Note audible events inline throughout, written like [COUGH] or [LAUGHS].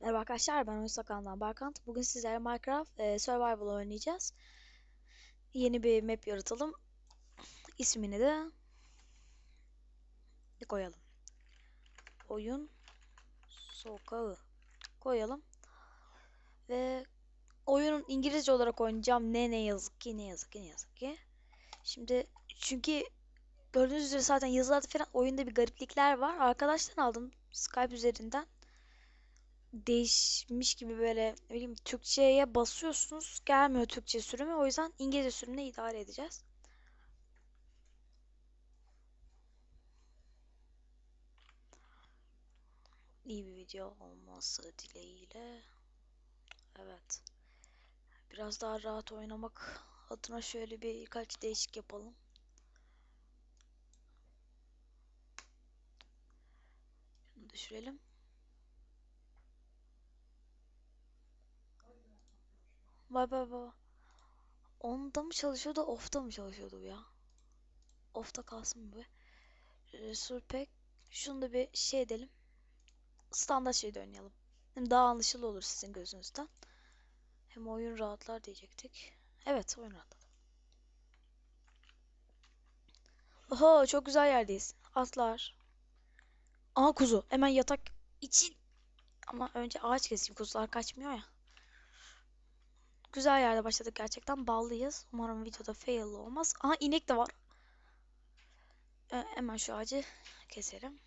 Merhaba arkadaşlar ben Oyun Sakan'dan Berkant. Bugün sizlerle Minecraft e, Survival oynayacağız. Yeni bir map yaratalım. İsmini de koyalım. Oyun Sokağı koyalım. Ve oyunun İngilizce olarak oynayacağım. Ne ne yazık ki ne yazık ki ne yazık ki. Şimdi çünkü gördüğünüz üzere zaten yazılarda falan oyunda bir gariplikler var. Arkadaştan aldım Skype üzerinden değişmiş gibi böyle ne bileyim Türkçe'ye basıyorsunuz gelmiyor Türkçe sürümü o yüzden İngilizce sürümüne idare edeceğiz. İyi bir video olması dileğiyle. Evet. Biraz daha rahat oynamak adına şöyle bir birkaç değişik yapalım. Şunu düşürelim. Vay vay vay. Onda mı çalışıyordu, off'ta mı çalışıyordu bu ya? Off'ta kalsın be? Resul pek. Şunu da bir şey edelim. Standart şeyde oynayalım. Hem daha anlaşılır olur sizin gözünüzden. Hem oyun rahatlar diyecektik. Evet, oyun rahatladı. Oho, çok güzel yerdeyiz. Atlar. Aa kuzu. Hemen yatak için. Ama önce ağaç keseyim. Kuzular kaçmıyor ya. Güzel yerde başladık gerçekten. Ballıyız. Umarım videoda fail olmaz. Aha inek de var. Ee, hemen şu ağacı keselim.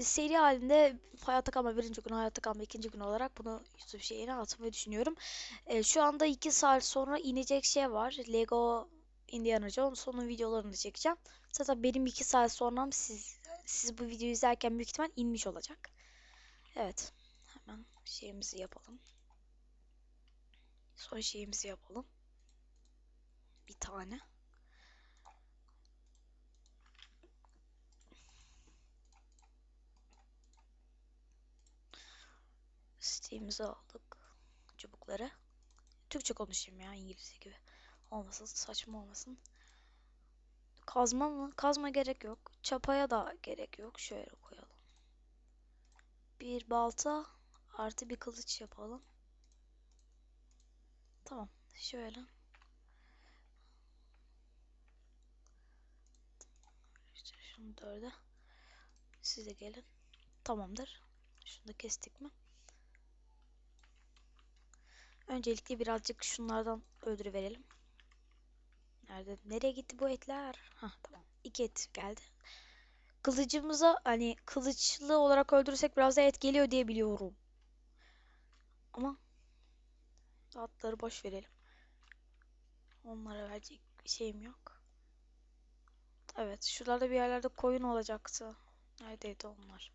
Seri halinde hayatta kalma birinci gün, hayatta kalma ikinci gün olarak bunu YouTube şeyine atmayı düşünüyorum. Ee, şu anda 2 saat sonra inecek şey var. Lego Indiana Jones. Onun videolarını çekeceğim. Zaten benim 2 saat sonram siz siz bu videoyu izlerken büyük ihtimal inmiş olacak. Evet. Hemen şeyimizi yapalım. Son şeyimizi yapalım. Bir tane. Steam'imizi aldık. Çubukları. Türkçe konuşayım ya İngilizce gibi. Olmasın saçma olmasın. Kazma mı? Kazma gerek yok. Çapaya da gerek yok. Şöyle koyalım. Bir balta artı bir kılıç yapalım. Tamam. Şöyle. İşte şunu dörde. Siz de gelin. Tamamdır. Şunu da kestik mi? Öncelikle birazcık şunlardan öldürüverelim. Nerede? Nereye gitti bu etler? Hah tamam. İki et geldi. Kılıcımıza hani kılıçlı olarak öldürürsek biraz da et geliyor diye biliyorum. Ama atları boş verelim. Onlara verecek şeyim yok. Evet, şuralarda bir yerlerde koyun olacaktı. Neredeydi onlar?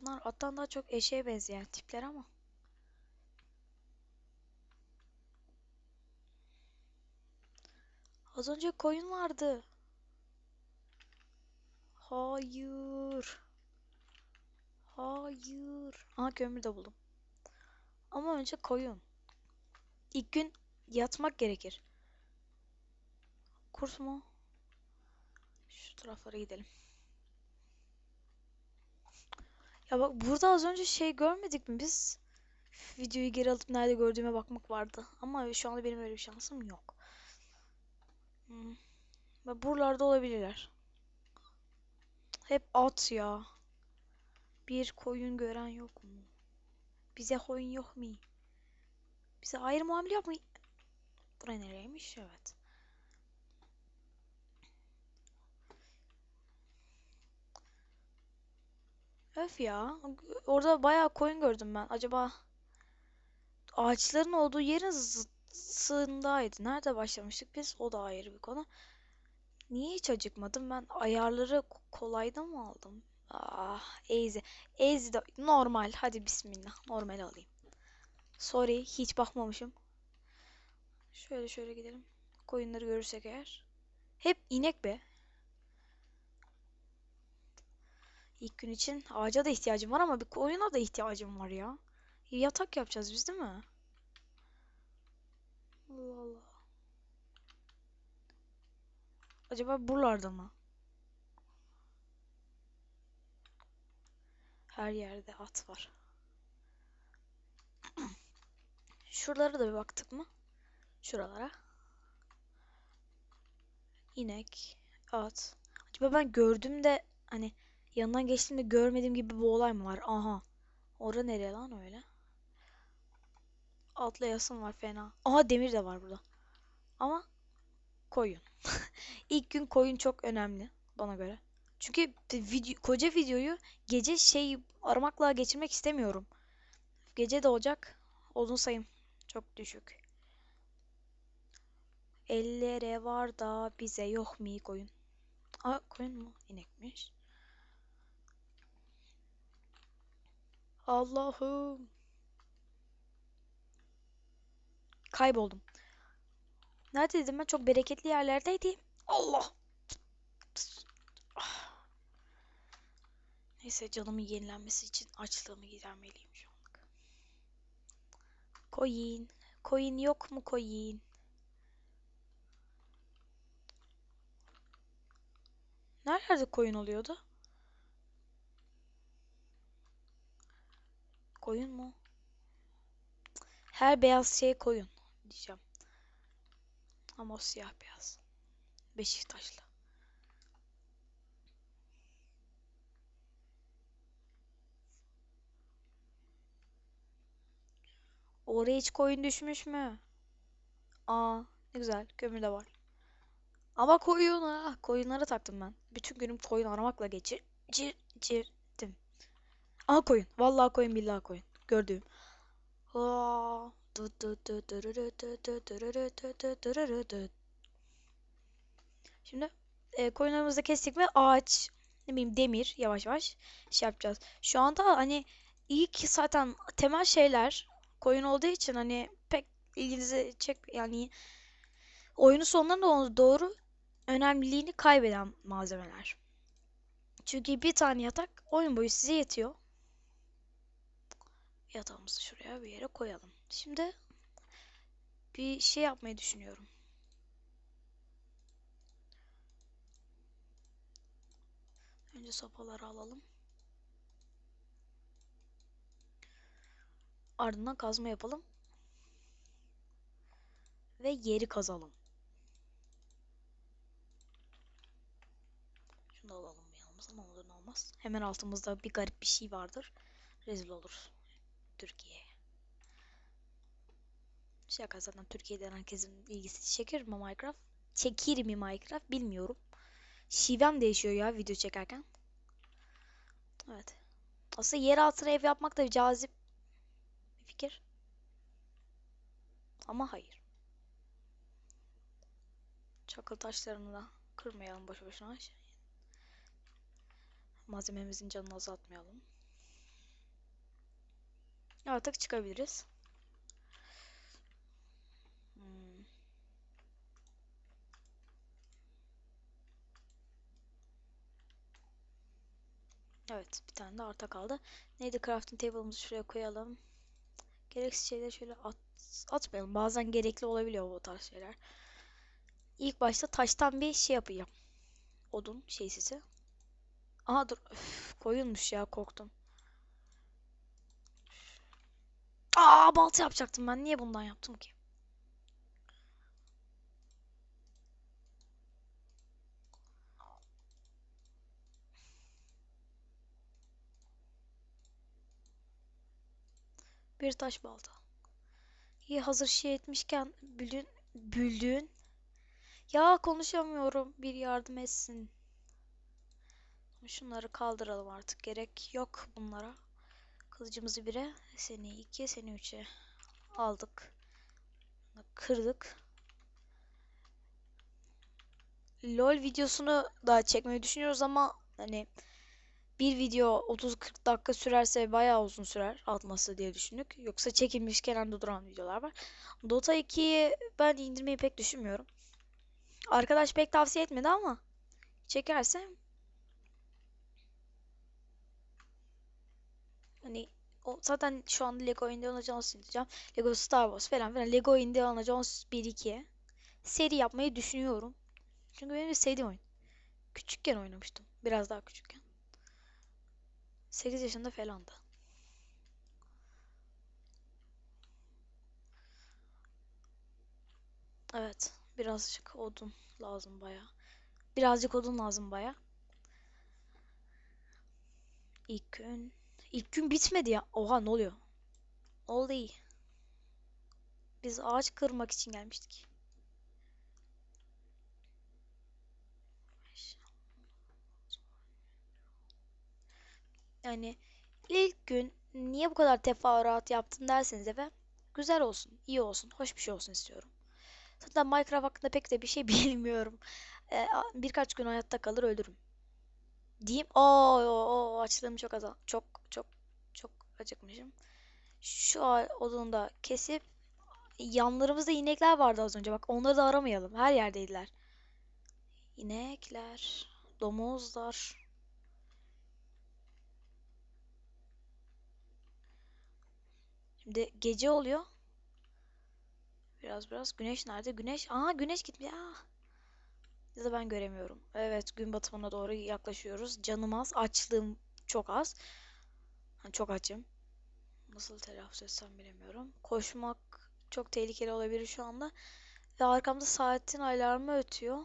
Bunlar attan daha çok eşeğe benzeyen tipler ama. Az önce koyun vardı. Hayır. Hayır. Aha kömür de buldum. Ama önce koyun. İlk gün yatmak gerekir. Kurt mu? Şu taraflara gidelim. Ya bak burada az önce şey görmedik mi biz? Videoyu geri alıp nerede gördüğüme bakmak vardı. Ama şu anda benim öyle bir şansım yok. Hmm. Ve buralarda olabilirler. Hep at ya. Bir koyun gören yok mu? Bize koyun yok mu? Bize ayrı muamele yok mu? Buraya nereymiş? Evet. Öf ya. Orada bayağı koyun gördüm ben. Acaba ağaçların olduğu yerin zıttındaydı. Nerede başlamıştık biz? O da ayrı bir konu. Niye hiç acıkmadım? Ben ayarları kolayda mı aldım? Ah, easy. Easy de normal. Hadi bismillah. Normal alayım. Sorry, hiç bakmamışım. Şöyle şöyle gidelim. Koyunları görürsek eğer. Hep inek be. İlk gün için ağaca da ihtiyacım var ama bir koyuna da ihtiyacım var ya. Yatak yapacağız biz değil mi? Allah Allah. Acaba buralarda mı? Her yerde at var. [CLEARS THROAT] Şuralara da bir baktık mı? Şuralara. İnek, at. Acaba ben gördüm de hani yanından geçtiğimde görmediğim gibi bir olay mı var? Aha. Orada nereye lan öyle? Atlayasım var fena. Aha demir de var burada. Ama koyun. [LAUGHS] İlk gün koyun çok önemli bana göre. Çünkü video, koca videoyu gece şey aramakla geçirmek istemiyorum. Gece de olacak. Odun sayım çok düşük. Ellere var da bize yok mu koyun? Aa koyun mu? İnekmiş. Allah'ım. Kayboldum. Neredeydim ben? Çok bereketli yerlerdeydim. Allah. Ah. Neyse canımın yenilenmesi için açlığımı gidermeliyim şu anlık. Coin. Coin yok mu coin? Nerelerde koyun oluyordu? Koyun mu? Her beyaz şey koyun diyeceğim. Ama o siyah beyaz. Beşiktaşlı. Oraya hiç koyun düşmüş mü? Aa ne güzel kömür de var. Ama koyun ha. Koyunlara taktım ben. Bütün günüm koyun aramakla geçir. Cir, cirdim. Aha koyun. Vallahi koyun billahi koyun. Gördüğüm. Aa, Şimdi e, koyunlarımızı kestik ve ağaç ne bileyim demir yavaş yavaş şey yapacağız. Şu anda hani ilk zaten temel şeyler koyun olduğu için hani pek ilginizi çek yani oyunun sonlarına doğru önemliliğini kaybeden malzemeler. Çünkü bir tane yatak oyun boyu size yetiyor. Yatağımızı şuraya bir yere koyalım. Şimdi bir şey yapmayı düşünüyorum. Önce sopaları alalım. Ardından kazma yapalım. Ve yeri kazalım. Şunu da alalım bir yanımıza. Ne olur olmaz. Hemen altımızda bir garip bir şey vardır. Rezil oluruz. Türkiye. Şaka zaten Türkiye'den herkesin ilgisi çeker mi Minecraft? Çekir mi Minecraft bilmiyorum. Şivem değişiyor ya video çekerken. Evet. Aslında yer altına ev yapmak da bir cazip bir fikir. Ama hayır. Çakıl taşlarını da kırmayalım boş boşuna. Malzememizin canını azaltmayalım. Artık çıkabiliriz. Hmm. Evet, bir tane de arta kaldı. Neydi crafting table'ımızı şuraya koyalım. Gereksiz şeyleri şöyle at, atmayalım. Bazen gerekli olabiliyor bu tarz şeyler. İlk başta taştan bir şey yapacağım. Odun şey size. Aha dur. Öf, koyulmuş ya korktum. Aa balta yapacaktım ben. Niye bundan yaptım ki? Bir taş balta. İyi hazır şey etmişken büldün, büldüğün. Ya konuşamıyorum. Bir yardım etsin. Şunları kaldıralım artık. Gerek yok bunlara. Kılıcımızı bire, seni iki, seni üçe aldık. Kırdık. LOL videosunu da çekmeyi düşünüyoruz ama hani bir video 30-40 dakika sürerse bayağı uzun sürer atması diye düşündük. Yoksa çekilmiş kenarda duran videolar var. Dota 2'yi ben indirmeyi pek düşünmüyorum. Arkadaş pek tavsiye etmedi ama çekersem hani o zaten şu anda Lego Indiana Jones indireceğim. Lego Star Wars falan filan. Lego Indiana Jones 1-2 seri yapmayı düşünüyorum. Çünkü benim de sevdiğim oyun. Küçükken oynamıştım. Biraz daha küçükken. 8 yaşında falandı. Evet. Birazcık odun lazım baya. Birazcık odun lazım baya. İlk gün. İlk gün bitmedi ya. Oha ne oluyor? Oldu iyi. Biz ağaç kırmak için gelmiştik. Yani ilk gün niye bu kadar teferruat yaptın derseniz eve güzel olsun, iyi olsun, hoş bir şey olsun istiyorum. Zaten Minecraft hakkında pek de bir şey [LAUGHS] bilmiyorum. Ee, birkaç gün hayatta kalır ölürüm. Diyeyim. Oo, oo, açlığım çok azal. Çok çok çok acıkmışım. Şu odunu da kesip yanlarımızda inekler vardı az önce. Bak onları da aramayalım. Her yerdeydiler. İnekler, domuzlar. Şimdi gece oluyor. Biraz biraz. Güneş nerede? Güneş. Aa güneş gitmiş. Aa. Ya ben göremiyorum. Evet gün batımına doğru yaklaşıyoruz. Canım az. Açlığım çok az. Ha, çok açım. Nasıl telaffuz etsem bilemiyorum. Koşmak çok tehlikeli olabilir şu anda. Ve arkamda saatin alarmı ötüyor.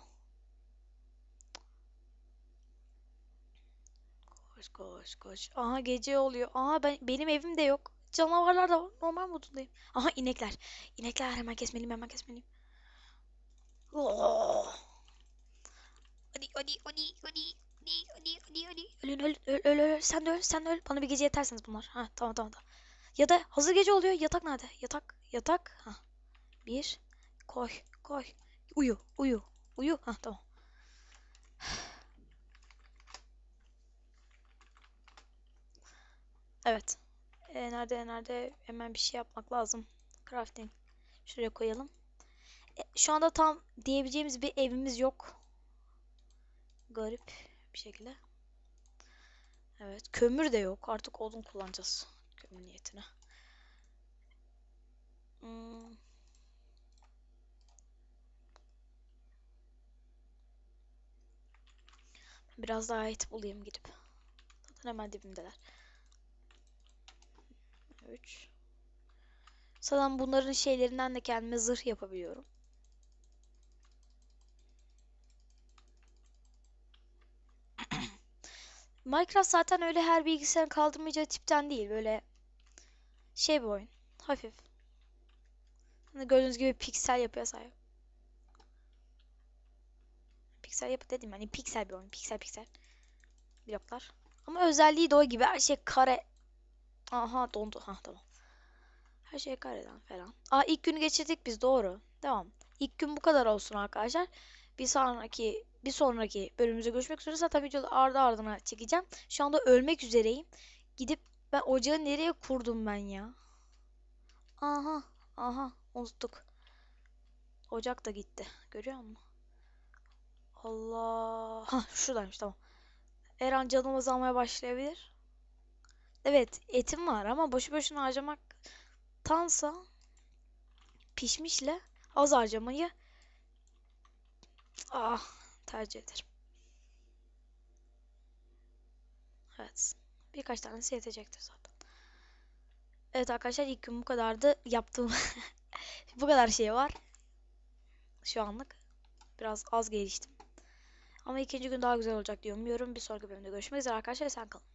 Koş koş koş. Aha gece oluyor. Aha ben benim evim de yok. Canavarlar da var. Normal modundayım. Aha inekler. İnekler hemen kesmeliyim hemen kesmeliyim. Oh. Hadi hadi hadi hadi. Hadi hadi hadi. Ölün öl öl öl öl. Sen de öl sen de öl. Bana bir gece yetersiniz bunlar. Ha tamam tamam tamam. Ya da hazır gece oluyor. Yatak nerede? Yatak yatak. Ha. Bir. Koy koy. Uyu uyu. Uyu. Ha tamam. Evet. Ee, nerede nerede hemen bir şey yapmak lazım. Crafting. Şuraya koyalım. E, şu anda tam diyebileceğimiz bir evimiz yok. Garip bir şekilde. Evet. Kömür de yok. Artık odun kullanacağız. Kömür niyetine. Hmm. Biraz daha et bulayım gidip. Zaten hemen dibimdeler. 3 Zaten bunların şeylerinden de kendime zırh yapabiliyorum. Minecraft zaten öyle her bilgisayarın kaldırmayacağı tipten değil. Böyle şey bir oyun. Hafif. Hani gördüğünüz gibi piksel yapıya sahip. Piksel yapı dedim hani piksel bir oyun. Piksel piksel. Bloklar. Ama özelliği de o gibi. Her şey kare. Aha dondu. Ha tamam. Her şey kareden falan. Aa ilk günü geçirdik biz doğru. Devam. İlk gün bu kadar olsun arkadaşlar. Bir sonraki bir sonraki bölümümüzde görüşmek üzere. Zaten videoda ardı ardına çekeceğim. Şu anda ölmek üzereyim. Gidip ben ocağı nereye kurdum ben ya? Aha. Aha. Unuttuk. Ocak da gitti. Görüyor musun? Allah. Ha şuradaymış tamam. Her an canım azalmaya başlayabilir. Evet etim var ama boşu boşuna harcamak tansa pişmişle az harcamayı ah tercih ederim. Evet. Birkaç tanesi yetecektir zaten. Evet arkadaşlar ilk gün bu kadardı. Yaptığım [LAUGHS] bu kadar şey var. Şu anlık. Biraz az geliştim. Ama ikinci gün daha güzel olacak diye umuyorum. Bir sonraki bölümde görüşmek üzere arkadaşlar. Sen kalın.